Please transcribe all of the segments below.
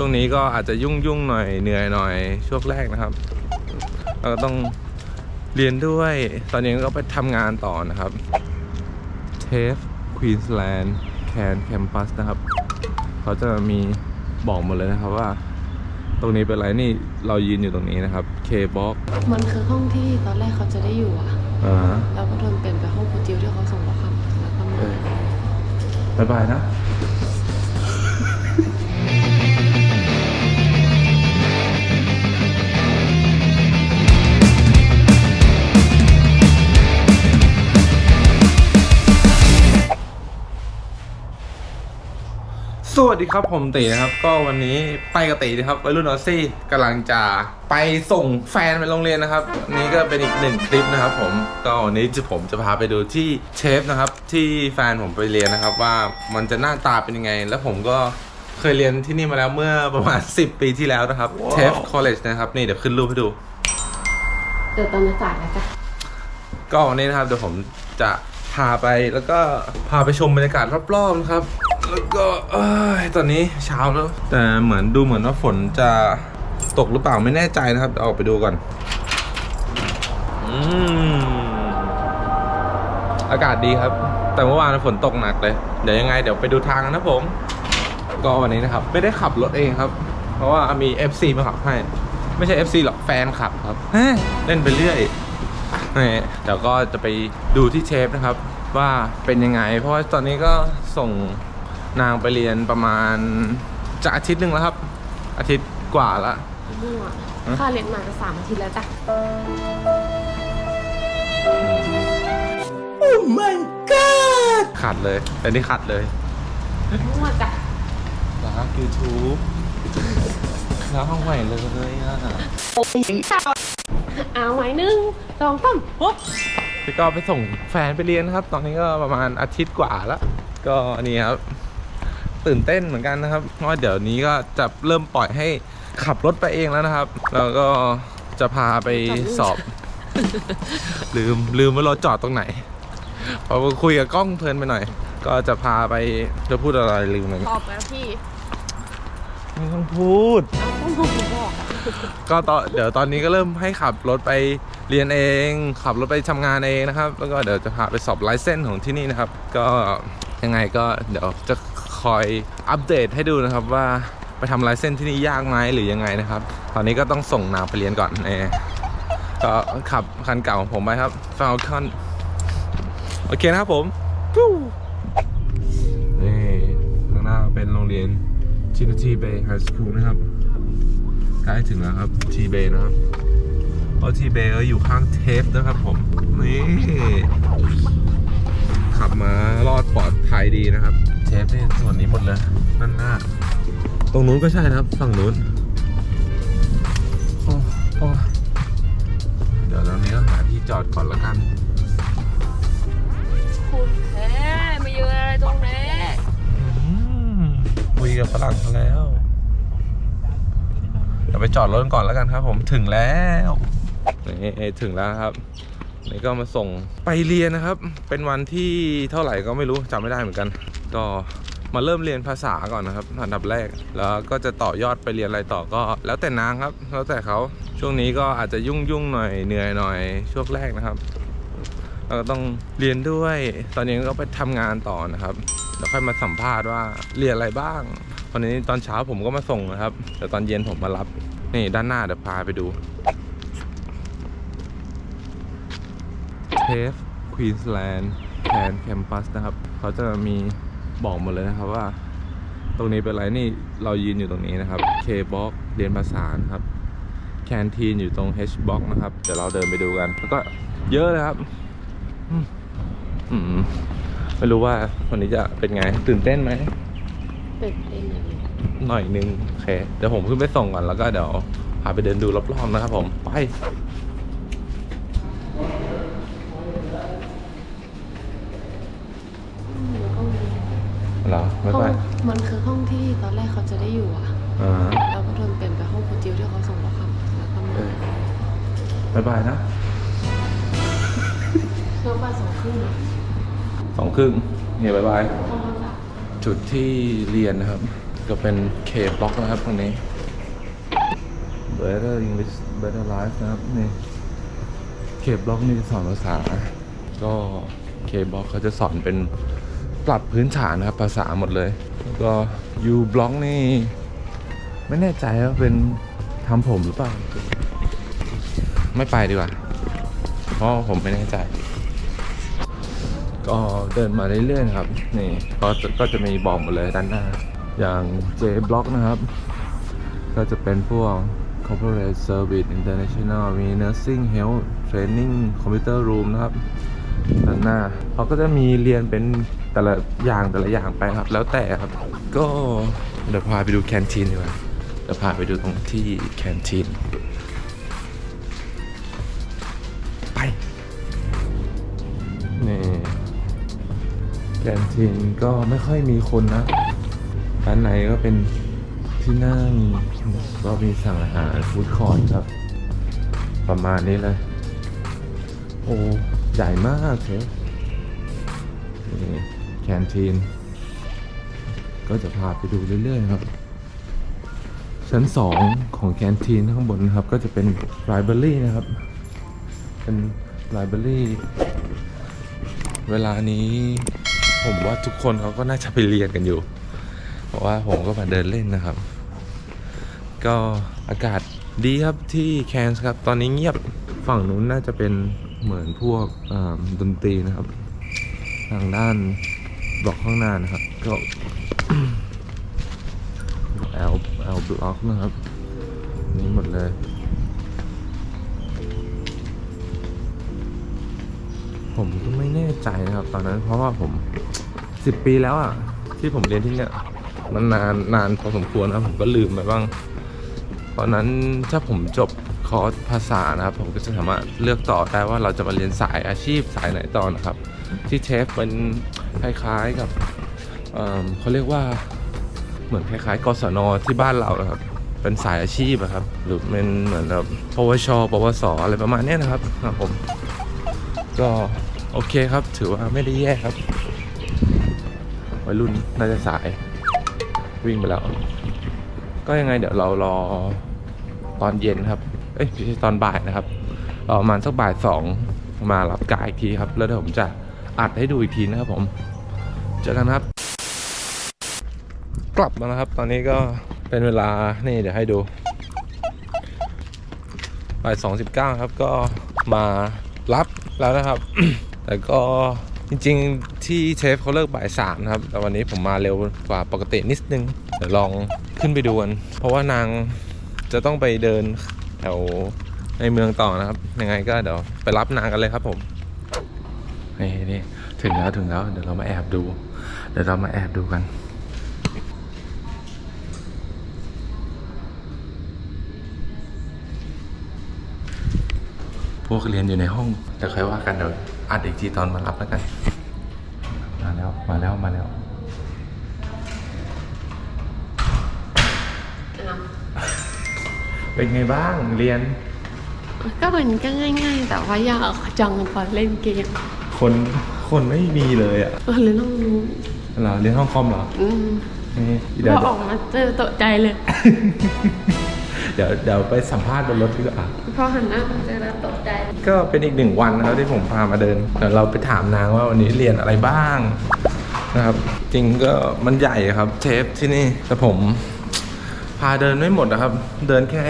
ช่วงนี้ก็อาจจะยุ่งยุ่งๆหน่อยเหนื่อยหน่อยช่วงแรกนะครับเราก็ต้องเรียนด้วย ตอนนี้ก็ไปทำงานต่อนะครับเทฟควีนสแลนด์แคนแคมปัสนะครับเขาจะมีบอกหมดเลยนะครับว่า ตรงนี้เป็นไรนี่เรายืนอยู่ตรงนี้นะครับเคบ็อกมันคือห้องที่ตอนแรกเขาจะได้อยู่อะอ่าแล้วก็โดนเปลี่ยนไปห้องครูจิวที่เขาส่งเราครับแล้วก็มาเออบายบายนะ สวัสดีครับผมตีนะครับ ก็วันนี้ไปกับตีนะครับวัยรุ่นออสซี่กำลังจะไปส่งแฟนไปโรงเรียนนะครับอันนี้ก็เป็นอีกหนึ่งคลิปนะครับ ผมก็วันนี้จะผมจะพาไปดูที่เชฟนะครับ ที่แฟนผมไปเรียนนะครับ ว่ามันจะหน้าตาเป็นยังไง แล้วผมก็เคยเรียนที่นี่มาแล้วเมื่อประมาณ 10 ปีที่แล้วนะครับเชฟคอลเลจนะครับนี่เดี๋ยวขึ้นรูปให้ดูเจอตอนจะจ่ายแล้วจ้ะก็วันนี้นะครับเดี๋ยวผมจะพาไปแล้วก็พาไปชมบรรยากาศรอบๆนะครับ แล้วก็เอ้ยตอนนี้เช้าแล้ว แต่เหมือนดูเหมือนว่าฝนจะตกหรือเปล่าไม่แน่ใจนะครับเดี๋ยวออกไปดูก่อนอืมอากาศดีครับ แต่เมื่อวานฝนตกหนักเลย เดี๋ยวยังไงเดี๋ยวไปดูทางกันนะผม ก็วันนี้นะครับ ไม่ได้ขับรถเองครับ เพราะว่ามี FC มาขับให้ ไม่ใช่ FC หรอกแฟนขับครับเฮ้ยเล่นไปเรื่อยนี่เดี๋ยวก็จะไปดูที่เชฟนะครับ ว่าเป็นยังไง เพราะว่าตอนนี้ก็ส่ง นางไปเรียนประมาณจะอาทิตย์หนึ่งแล้วครับ อาทิตย์กว่าละมั่วฮะค่าเรียนมาจะสามอาทิตย์แล้วจ้ะขัดเลยแต่นี่ขัดเลยมั่วจ้ะรักยูทูบแล้วห้องไหวเลยอะเอาไว้หนึ่งสองสามปุ๊บพี่ก็ไปส่งแฟนไปเรียนนะครับ ตอนนี้ก็ประมาณอาทิตย์กว่าแล้ว ก็นี่ครับ ตื่นเต้นเหมือนกันนะครับเพราะว่าเดี๋ยวนี้ก็จะเริ่มปล่อยให้ขับรถไปเองแล้วนะครับ แล้วก็จะพาไปสอบ ลืมลืมว่าเราจอดตรงไหนพอคุยกับกล้องเพลินไปหน่อย ก็จะพาไปจะพูดอะไรลืมเลยตอบแล้วพี่ไม่ต้องพูด ต้องถูกบอกก็ตอนเดี๋ยวตอนนี้ก็เริ่มให้ขับรถไปเรียนเอง ขับรถไปทำงานเองนะครับ แล้วก็เดี๋ยวจะพาไปสอบไลเซนส์ของที่นี่นะครับ ก็ยังไงก็เดี๋ยวจะ คอยอัปเดตให้ดูนะครับว่าไปทำลเซนส์ที่นี่ยากไหมหรือยังไงนะครับ ตอนนี้ก็ต้องส่งนาไปเรียนก่อนเอก็ขับคันเก่าของผมไปครับ Falcon โอเคนะครับผมนี่ข้างหน้าเป็นโรงเรียนชินทีเบย์ไฮสคูลนะครับใกล้ถึงแล้วครับทีเบย์นะครับเพราะทีเบย์ก็อยู่ข้างเทฟนะครับผมนี่ขับมารอดปลอดภัยดีนะครับ เทฟนี่ส่วนนี้หมดเลยนั่นหน้า ตรงนู้นก็ใช่นะครับ ฝั่งนู้นโอ้โอ้เดี๋ยวตอนนี้ก็หาที่จอดก่อนละกัน คุณแท้มาเยอะอะไรตรงนี้อืมคุยกับฝรั่งเขาแล้ว เดี๋ยวไปจอดรถก่อนแล้วกันครับ ผมถึงแล้วนี่ถึงแล้วครับนี่ก็มาส่งไปเรียนนะครับ เป็นวันที่เท่าไหร่ก็ไม่รู้จำไม่ได้เหมือนกัน ก็มาเริ่มเรียนภาษาก่อนนะครับอันดับแรก แล้วก็จะต่อยอดไปเรียนอะไรต่อก็ แล้วแต่นางครับ แล้วแต่เขาช่วงนี้ก็อาจจะยุ่งยุ่งๆหน่อยเหนื่อยหน่อยช่วงแรกนะครับเราก็ต้องเรียนด้วย ตอนนี้ก็ไปทำงานต่อนะครับแล้วค่อยมาสัมภาษณ์ว่าเรียนอะไรบ้างวันนี้ตอนเช้าผมก็มาส่งนะครับแต่ตอนเย็นผมมารับนี่ด้านหน้าเดี๋ยวพาไปดูเทฟควีนสแลนด์แคนแคมปัสนะครับ เขาจะมี บอกหมดเลยนะครับว่า ตรงนี้เป็นไรนี่เรายืนอยู่ตรงนี้นะครับ K box เรียนภาษานะครับแคนทีนอยู่ตรง H box นะครับเดี๋ยวเราเดินไปดูกัน แล้วก็เยอะเลยครับอืมอืมไม่รู้ว่าวันนี้จะเป็นไง ตื่นเต้นไหมตื่นเต้นเลยหน่อยนึงโอเคเดี๋ยวผมขึ้นไปส่งก่อนแล้วก็เดี๋ยวพาไปเดินดูรอบๆนะครับผมไป เหรอไม่ห้อไปงมันคือห้องที่ตอนแรกเขาจะได้อยู่อะอ่าแล้วก็โดนเปลี่ยนไปห้องครูจิวที่เขาส่งเราครับแล้วก็มาเออบายบายนะเริ่มบ่ายสองครึ่งอะสองครึ่งเนี่ยบายบาย ห้องเขาจะจุดที่เรียนนะครับ ก็เป็นเคบล็อกนะครับตรงนี้ Better English Better Life นะครับนี่เคบล็อกนี่จะสอนภาษา ก็เคบล็อกเขาจะสอนเป็น ปรับพื้นฐานนะครับภาษาหมดเลย แล้วก็ U บล็อกนี่ ไม่แน่ใจว่าเป็นทำผมหรือเปล่า ไม่ไปดีกว่า เพราะผมไม่แน่ใจ ก็เดินมาเรื่อยๆนะครับ นี่ก็ก็จะมีบอกหมดเลยด้านหน้า อย่าง J Block นะครับ ก็จะเป็นพวก Corporate Service International มี Nursing Health Training Computer Room นะครับด้านหน้าเขาก็จะมีเรียนเป็น แต่ละอย่างแต่ละอย่างไปครับ แล้วแต่ครับ ก็เดี๋ยวพาไปดูแคนทีนดีกว่าเดี๋ยวพาไปดูตรงที่แคนทีนไปนี่แคนทีนก็ไม่ค่อยมีคนนะด้านในก็เป็นที่นั่งก็มีสั่งอาหารฟู้ดคอร์ทครับ ประมาณนี้เลย โอ้ ใหญ่มากเชฟนี่ นทีน ก็จะพาไปดูเรื่อยๆครับ ชั้นสองของแคนทีนข้างบนนะครับ ก็จะเป็นไ i บรารีนะครับ เป็นไ i บรารีเวลานี้ผมว่าทุกคนเขาก็น่าจะไปเรียนกันอยู่ เพราะว่าผมก็มาเดินเล่นนะครับ ก็อากาศดีครับที่แคนส์ครับ ตอนนี้เงียบฝั่งนู้นน่าจะเป็นเหมือนพวกดนตรีนะครับ ทางด้าน บล็อกข้างหน้านะครับ ก็ L L บล็อกนะครับ นี่หมดเลยผมก็ไม่แน่ใจนะครับ ตอนนั้นเพราะว่าผมสิบปีแล้วอะ ที่ผมเรียนที่เนี่ยมันนานนานพอสมควรนะผมก็ลืมไปบ้าง ตอนนั้นถ้าผมจบคอร์สภาษานะครับ ผมก็จะสามารถเลือกต่อได้ว่าเราจะมาเรียนสายอาชีพสายไหนต่อนะครับ ที่เชฟเป็น คล้ายๆกับเเขาเรียกว่าเหมือนคล้ายๆกศนที่บ้านเรานะครับ เป็นสายอาชีพอะครับ หรือเป็นเหมือนแบบปวช ปวส อะไรประมาณนี้นะครับครับผม ก็โอเคครับ ถือว่าไม่ได้แย่ครับวัยรุ่นน่าจะสายวิ่งไปแล้ว ก็ยังไงเดี๋ยวเรารอตอนเย็นครับ เอ้ยตอนบ่ายนะครับรอประมาณสักบ่ายสองมารับกายอีกทีครับ แล้วเดี๋ยวผมจะ อัดให้ดูอีกทีนะครับผมเจอกันครับ กลับมาแล้วครับ ตอนนี้ก็เป็นเวลานี่เดี๋ยวให้ดูบ่ายสองสิบเก้าครับก็มารับแล้วนะครับ แต่ก็จริงๆที่เชฟเขาเลิกบ่ายสามนะครับ แต่วันนี้ผมมาเร็วกว่าปกตินิดนึง เดี๋ยวลองขึ้นไปดูกัน เพราะว่านางจะต้องไปเดินแถวในเมืองต่อนะครับ ยังไงก็เดี๋ยวไปรับนางกันเลยครับผม นี่นี่ถึงแล้วถึงแล้ว เดี๋ยวเรามาแอบดู เดี๋ยวเรามาแอบดูกัน พวกเรียนอยู่ในห้องเดี๋ยวค่อยว่ากันเดี๋ยวอัดอีกทีตอนมารับแล้วกัน มาแล้วมาแล้วมาแล้วเป็นไงบ้างเรียน ก็มันก็ง่าย ๆ แต่ว่าอยากจังตอนเล่นเกม คนคนไม่มีเลยอะเออเลยต้องรู้เหรอเรียนห้องคอมเหรออืมนี่พเดี๋ยวอออกมาเจอตกใจเลย เดี๋ยวเดี๋ยวไปสัมภาษณ์บนรถดีกว่าพอหันหน้ามาเจอแล้วตกใจ ก็เป็นอีกหนึ่งวันนะครับที่ผมพามาเดินเดี๋ยวเราไปถามนางว่าวันนี้เรียนอะไรบ้างนะครับ จริงก็มันใหญ่ครับเทปที่นี่แต่ผมพาเดินไม่หมดนะครับ เดินแค่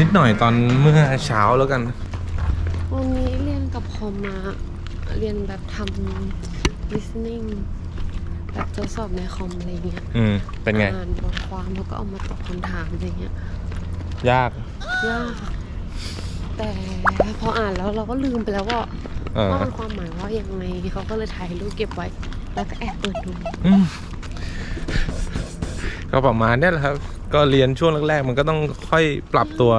นิดหน่อยตอนเมื่อเช้าแล้วกัน วันนี้เรียนกับคอมมา เรียนแบบทำ listening แบบทดสอบในคอมอะไรเงี้ยอืม เป็นไง อ่านบทความแล้วก็เอามาตอบคำถามอะไรเงี้ยยาก ยากแต่พออ่านแล้วเราก็ลืมไปแล้วว่าเออว่ามันความหมายว่ายังไงเขาก็เลยถ่ายรูปเก็บไว้ แล้วก็แอบเปิดดู อืมก็ประมาณเนี้ยแหละครับ ก็เรียนช่วงแรกๆ มันก็ต้องค่อยปรับตัว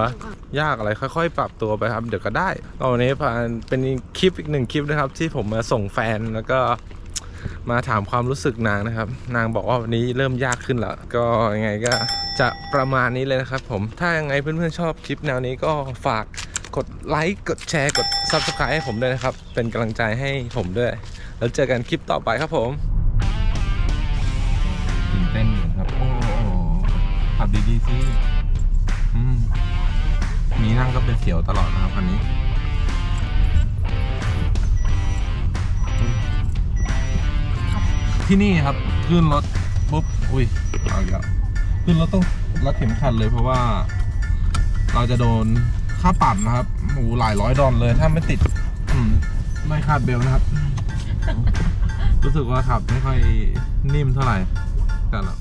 ยากอะไรค่อยๆ ปรับตัวไปครับ เดี๋ยวก็ได้ก็วันนี้ผ่านเป็นคลิปอีกหนึ่งคลิปนะครับ ที่ผมมาส่งแฟนแล้วก็มาถามความรู้สึกนางนะครับ นางบอกว่าวันนี้เริ่มยากขึ้นแล้ว ก็ยังไงก็จะประมาณนี้เลยนะครับผมถ้ายังไงเพื่อนๆชอบคลิปแนวนี้ก็ฝากกดไลค์กดแชร์กด Subscribe ให้ผมด้วยนะครับ เป็นกำลังใจให้ผมด้วย แล้วเจอกันคลิปต่อไปครับผม ขับดีๆสิมีนั่งก็เป็นเสียวตลอดนะครับคันนี้ที่นี่ครับขึ้นรถปุ๊บอุ้ยเอาอีกแล้วขึ้นรถต้องรัดเข็มขัดเลยเพราะว่า เราจะโดนค่าปรับนะครับโอ้โหหลายร้อยดอลเลยถ้าไม่ติดมไม่คาดเบลนะครับ รู้สึกว่าขับไม่ค่อยนิ่มเท่าไหร่กันหรอก